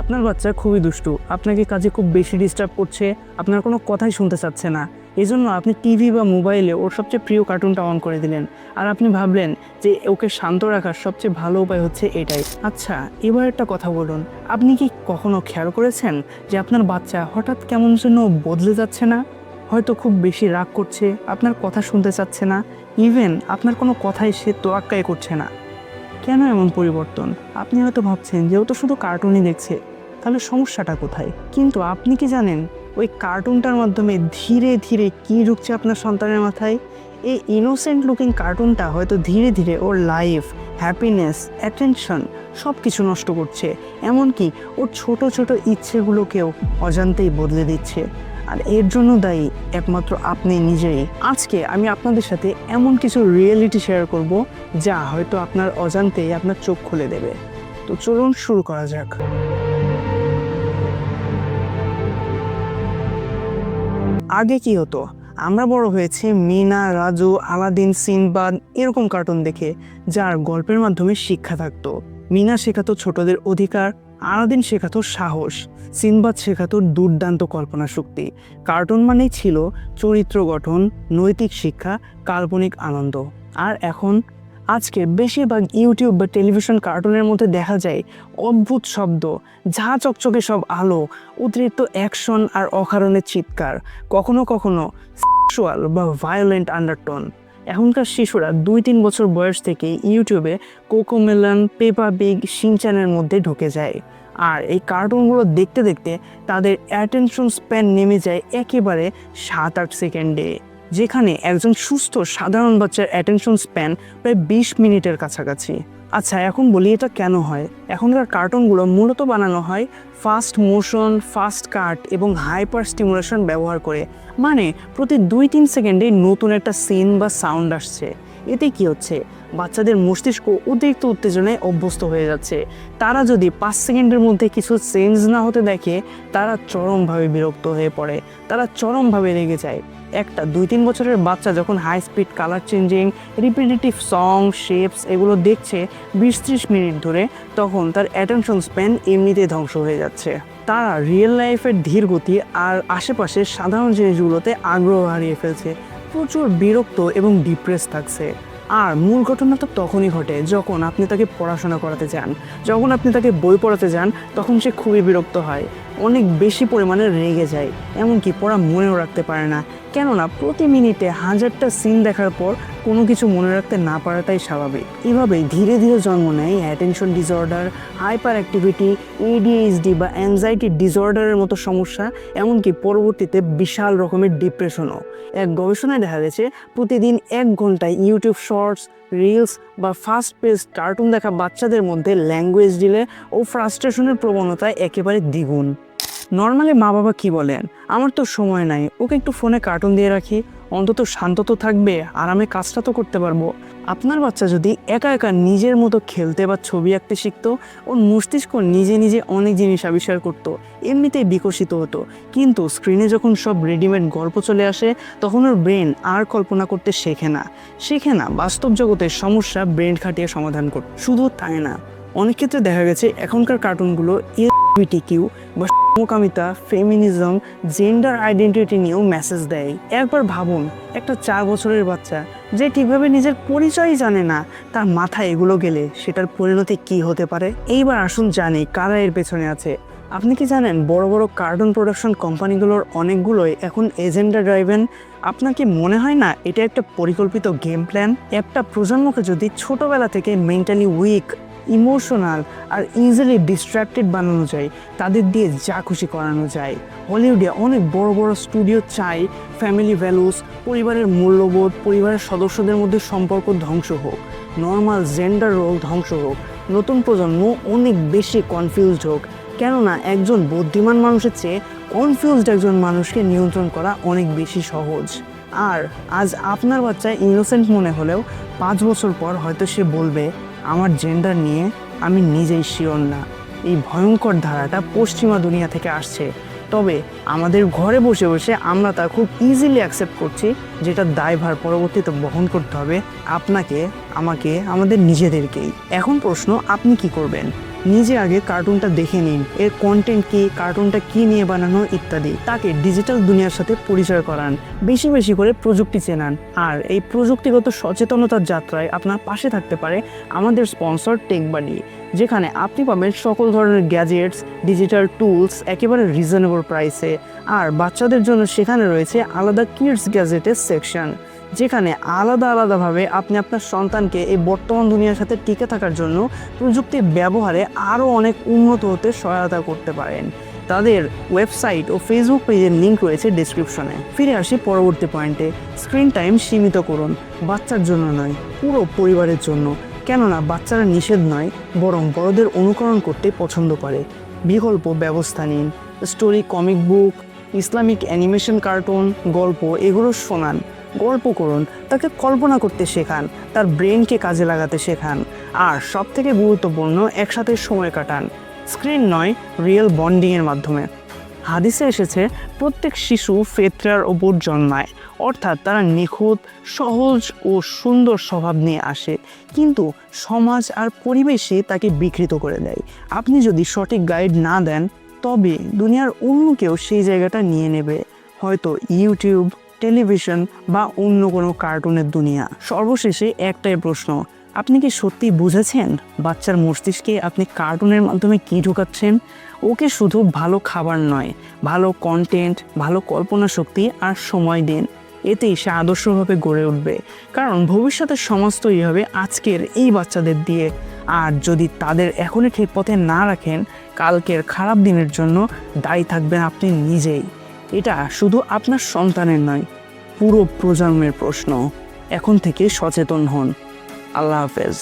আপনার বাচ্চা খুবই দুষ্টু। আপনাকে কাজে খুব বেশি ডিস্টার্ব করছে। আপনার কোনো কথাই শুনতে চাচ্ছে না। এই জন্য আপনি টিভি বা মোবাইলে ওর সবচেয়ে প্রিয় কার্টুনটা অন করে দিলেন। আর আপনি ভাবলেন যে ওকে শান্ত রাখার সবচেয়ে ভালো উপায় হচ্ছে এটাই। আচ্ছা এবার একটা কথা বলুন। আপনি কি কখনো খেয়াল করেছেন যে আপনার বাচ্চা হঠাৎ কেমন যেন বদলে যাচ্ছে না? হয়তো খুব বেশি রাগ করছে, আপনার কথা শুনতে চাচ্ছে না ইভেন আপনার কোনো কথাই সে তোয়াক্কাই করছে না। কেন এমন পরিবর্তন? আপনি হয়তো ভাবছেন যে ও তো শুধু কার্টুনই দেখছে। তাহলে সমস্যাটা কোথায়? কিন্তু আপনি কি জানেন, ওই কার্টুনটার মাধ্যমে ধীরে ধীরে কি ঢুকছে আপনার সন্তানের মাথায়? এই ইনোসেন্ট লুকিং কার্টুনটা হয়তো ধীরে ধীরে ওর লাইফ হ্যাপিনেস অ্যাটেনশন সব কিছু নষ্ট করছে। এমনকি ওর ছোট ছোট ইচ্ছেগুলোকেও অজান্তেই বদলে দিচ্ছে। আর এর জন্য দায়ী একমাত্র আপনি নিজেই। আজকে আমি আপনাদের সাথে এমন কিছু রিয়েলিটি শেয়ার করব যা হয়তো আপনার অজান্তেই আপনার চোখ খুলে দেবে। তো চলুন শুরু করা যাক। আগে কি হতো? আমরা বড় হয়েছি মিনা, রাজু, আলাদিন, সিনবাদ এরকম কার্টুন দেখে, যার গল্পের মাধ্যমে শিক্ষা থাকতো। মিনা শেখাতো ছোটদের অধিকার আলাদিন শেখাতো সাহস, সিনবাদ শেখাতো দুর্দান্ত কল্পনা শক্তি। কার্টুন মানেই ছিল চরিত্র গঠন, নৈতিক শিক্ষা, কাল্পনিক আনন্দ। আর এখন, আজকে বেশিরভাগ ইউটিউব বা টেলিভিশন কার্টুনের মধ্যে দেখা যায় অদ্ভুত শব্দ, ঝা চকচকে সব আলো অতিরিক্ত অ্যাকশন আর অকারণের চিৎকার। কখনো কখনো সেক্সুয়াল বা ভায়োলেন্ট আন্ডারটোন এখনকার শিশুরা দুই তিন বছর বয়স থেকে ইউটিউবে কোকোমেলন পেপা বিগ সিনচ্যানের মধ্যে ঢুকে যায়। আর এই কার্টুনগুলো দেখতে দেখতে তাদের অ্যাটেনশন স্প্যান নেমে যায় একেবারে সাত আট সেকেন্ডে, যেখানে একজন সুস্থ সাধারণ বাচ্চার অ্যাটেনশন স্প্যান প্রায় বিশ মিনিটের কাছাকাছি। আচ্ছা এখন বলি এটা কেন হয়? এখনকার কার্টুনগুলো মূলত বানানো হয় ফাস্ট মোশন ফাস্ট কাট এবং হাইপার স্টিমুলেশন ব্যবহার করে। মানে প্রতি দুই তিন সেকেন্ডে নতুন একটা সিন বা সাউন্ড আসছে। এতে কি হচ্ছে? বাচ্চাদের মস্তিষ্ক অতিরিক্ত উত্তেজনায় অভ্যস্ত হয়ে যাচ্ছে। তারা যদি পাঁচ সেকেন্ডের মধ্যে কিছু চেঞ্জ না হতে দেখে, তারা চরমভাবে বিরক্ত হয়ে পড়ে। তারা চরমভাবে রেগে যায়। একটা, দুই, তিন বছরের বাচ্চা যখন high speed colour changing repetitive song shapes এগুলো দেখছে বিশ, ত্রিশ মিনিট ধরে, তখন তার অ্যাটেনশন স্প্যান এমনিতেই ধ্বংস হয়ে যাচ্ছে। তারা রিয়েল লাইফের ধীর গতি আর আশেপাশের সাধারণ জিনিসগুলোতে আগ্রহ হারিয়ে ফেলছে। প্রচুর বিরক্ত এবং ডিপ্রেস থাকছে। আর মূল ঘটনা তো তখনই ঘটে যখন আপনি তাকে পড়াশোনা করাতে যান। যখন আপনি তাকে বই পড়াতে যান, তখন সে খুবই বিরক্ত হয়। অনেক বেশি পরিমাণে রেগে যায়। এমনকি পড়া মনেও রাখতে পারে না। কেননা প্রতি মিনিটে হাজারটা সিন দেখার পর কোনো কিছু মনে রাখতে না পারাটাই স্বাভাবিক। এভাবে ধীরে ধীরে জন্ম নেয় attention disorder hyper activity ADHD বা অ্যাংজাইটি ডিসঅর্ডারের মতো সমস্যা, এমনকি পরবর্তীতে বিশাল রকমের ডিপ্রেশনও এক গবেষণায় দেখা গেছে, প্রতিদিন এক ঘন্টায় ইউটিউব শর্টস রিলস বা ফাস্ট পেজ কার্টুন দেখা বাচ্চাদের মধ্যে ল্যাঙ্গুয়েজ ডিলে ও ফ্রাস্ট্রেশনের প্রবণতা একেবারে দ্বিগুণ। নর্মালি মা বাবা কি বলেন? আমার তো সময় নাই। ওকে একটু ফোনে কার্টুন দিয়ে রাখি। অন্তত শান্ত তো থাকবে। আরামে কাজটা তো করতে পারব। আপনার বাচ্চা যদি একা একা নিজের মতো খেলতে বা ছবি আঁকতে শিখতো, ওর মস্তিষ্ক নিজে নিজে অনেক জিনিস আবিষ্কার করতো। এমনিতেই বিকশিত হতো। কিন্তু স্ক্রিনে যখন সব রেডিমেড গল্প চলে আসে, তখন ওর ব্রেন আর কল্পনা করতে শেখে না। শেখে না। বাস্তব জগতের সমস্যা ব্রেন খাটিয়ে সমাধান করতে শুধু তাই না। অনেক ক্ষেত্রে দেখা গেছে, এখনকার কার্টুনগুলো কিউ বা সমকামিতা ফেমিনিজম জেন্ডার আইডেন্টিটি নিয়েও মেসেজ দেয়। একবার ভাবুন, একটা চার বছরের বাচ্চা যে ঠিকভাবে নিজের পরিচয়ই জানে না, তার মাথায় এগুলো গেলে সেটার পরিণতি কি হতে পারে? এইবার আসুন জানি কারা এর পেছনে আছে। আপনি কি জানেন বড় বড় কার্টুন প্রোডাকশন কোম্পানিগুলোর অনেকগুলোই এখন এজেন্ডা ড্রাইভেন আপনাকে মনে হয় না এটা একটা পরিকল্পিত গেম প্ল্যান একটা প্রজন্মকে যদি ছোটবেলা থেকে মেন্টালি উইক ইমোশনাল আর ইজিলি ডিস্ট্র্যাক্টেড বানানো যায়। তাদের দিয়ে যা খুশি করানো যায়। হলিউডে অনেক বড় বড় স্টুডিও চাই ফ্যামিলি ভ্যালুস পরিবারের মূল্যবোধ, পরিবারের সদস্যদের মধ্যে সম্পর্ক ধ্বংস হোক নর্মাল জেন্ডার রোল ধ্বংস হোক, নতুন প্রজন্ম অনেক বেশি কনফিউজড হোক। কেননা একজন বুদ্ধিমান মানুষের চেয়ে কনফিউজড একজন মানুষকে নিয়ন্ত্রণ করা অনেক বেশি সহজ। আর আজ আপনার বাচ্চা ইনোসেন্ট মনে হলেও পাঁচ বছর পর হয়তো সে বলবে আমার জেন্ডার নিয়ে আমি নিজেই শিওর না। এই ভয়ঙ্কর ধারাটা পশ্চিমা দুনিয়া থেকে আসছে। তবে আমাদের ঘরে বসে বসে আমরা তা খুব ইজিলি অ্যাকসেপ্ট করছি, যেটা দায়ভার পরবর্তীতে বহন করতে হবে আপনাকে, আমাকে, আমাদের নিজেদেরকেই। এখন প্রশ্ন, আপনি কি করবেন? নিজে আগে কার্টুনটা দেখে নিন। এর কন্টেন্ট কি কার্টুনটা কি নিয়ে বানানো ইত্যাদি। তাকে ডিজিটাল দুনিয়ার সাথে পরিচয় করান। বেশি বেশি করে প্রযুক্তি চেনান। আর এই প্রযুক্তিগত সচেতনতার যাত্রায় আপনার পাশে থাকতে পারে আমাদের স্পন্সর টেকবাডি যেখানে আপনি পাবেন সকল ধরনের গ্যাজেটস ডিজিটাল টুলস একেবারে রিজনেবল প্রাইসে আর বাচ্চাদের জন্য সেখানে রয়েছে আলাদা কিডস গ্যাজেটের সেকশন যেখানে আলাদা আলাদাভাবে আপনি আপনার সন্তানকে এই বর্তমান দুনিয়ার সাথে টিকে থাকার জন্য প্রযুক্তির ব্যবহারে আরও অনেক উন্নত হতে সহায়তা করতে পারেন। তাদের ওয়েবসাইট ও ফেসবুক পেজের লিঙ্ক রয়েছে ডিসক্রিপশনে। ফিরে আসি পরবর্তী পয়েন্টে। স্ক্রিন টাইম সীমিত করুন, বাচ্চার জন্য নয়, পুরো পরিবারের জন্য। কেননা বাচ্চারা নিষেধ নয়, বরং বড়দের অনুকরণ করতে পছন্দ করে। বিকল্প ব্যবস্থা নিন। Story, comic book, Islamic animation, cartoon, গল্প এগুলো শোনান। গল্প করুন, তাকে কল্পনা করতে শেখান, তার ব্রেনকে কাজে লাগাতে শেখান, আর সব থেকে গুরুত্বপূর্ণ, একসাথে সময় কাটান। স্ক্রিন নয়, রিয়েল বন্ডিংয়ের মাধ্যমে। হাদিসে এসেছে, প্রত্যেক শিশু ফেতরার ওপর জন্মায়, অর্থাৎ তারা নিখুঁত, সহজ ও সুন্দর স্বভাব নিয়ে আসে, কিন্তু সমাজ আর পরিবেশে তাকে বিকৃত করে দেয়। আপনি যদি সঠিক গাইড না দেন, তবে দুনিয়ার অন্য কেউ সেই জায়গাটা নিয়ে নেবে। হয়তো ইউটিউব টেলিভিশন বা অন্য কোনো কার্টুনের দুনিয়া? সর্বশেষে একটাই প্রশ্ন, আপনি কি সত্যি বুঝেছেন বাচ্চার মস্তিষ্কে আপনি কার্টুনের মাধ্যমে কী ঢোকাচ্ছেন? ওকে শুধু ভালো খাবার নয়, ভালো কন্টেন্ট ভালো কল্পনা শক্তি আর সময় দিন। এতেই সে আদর্শভাবে গড়ে উঠবে। কারণ ভবিষ্যতের সমাজ তৈরি হবে আজকের এই বাচ্চাদের দিয়ে। আর যদি তাদের এখনই ঠিক পথে না রাখেন, কালকের খারাপ দিনের জন্য দায়ী থাকবেন আপনি নিজেই। এটা শুধু আপনার সন্তানের নয় পুরো প্রজন্মের প্রশ্ন। এখন থেকে সচেতন হন। আল্লাহ হাফেজ।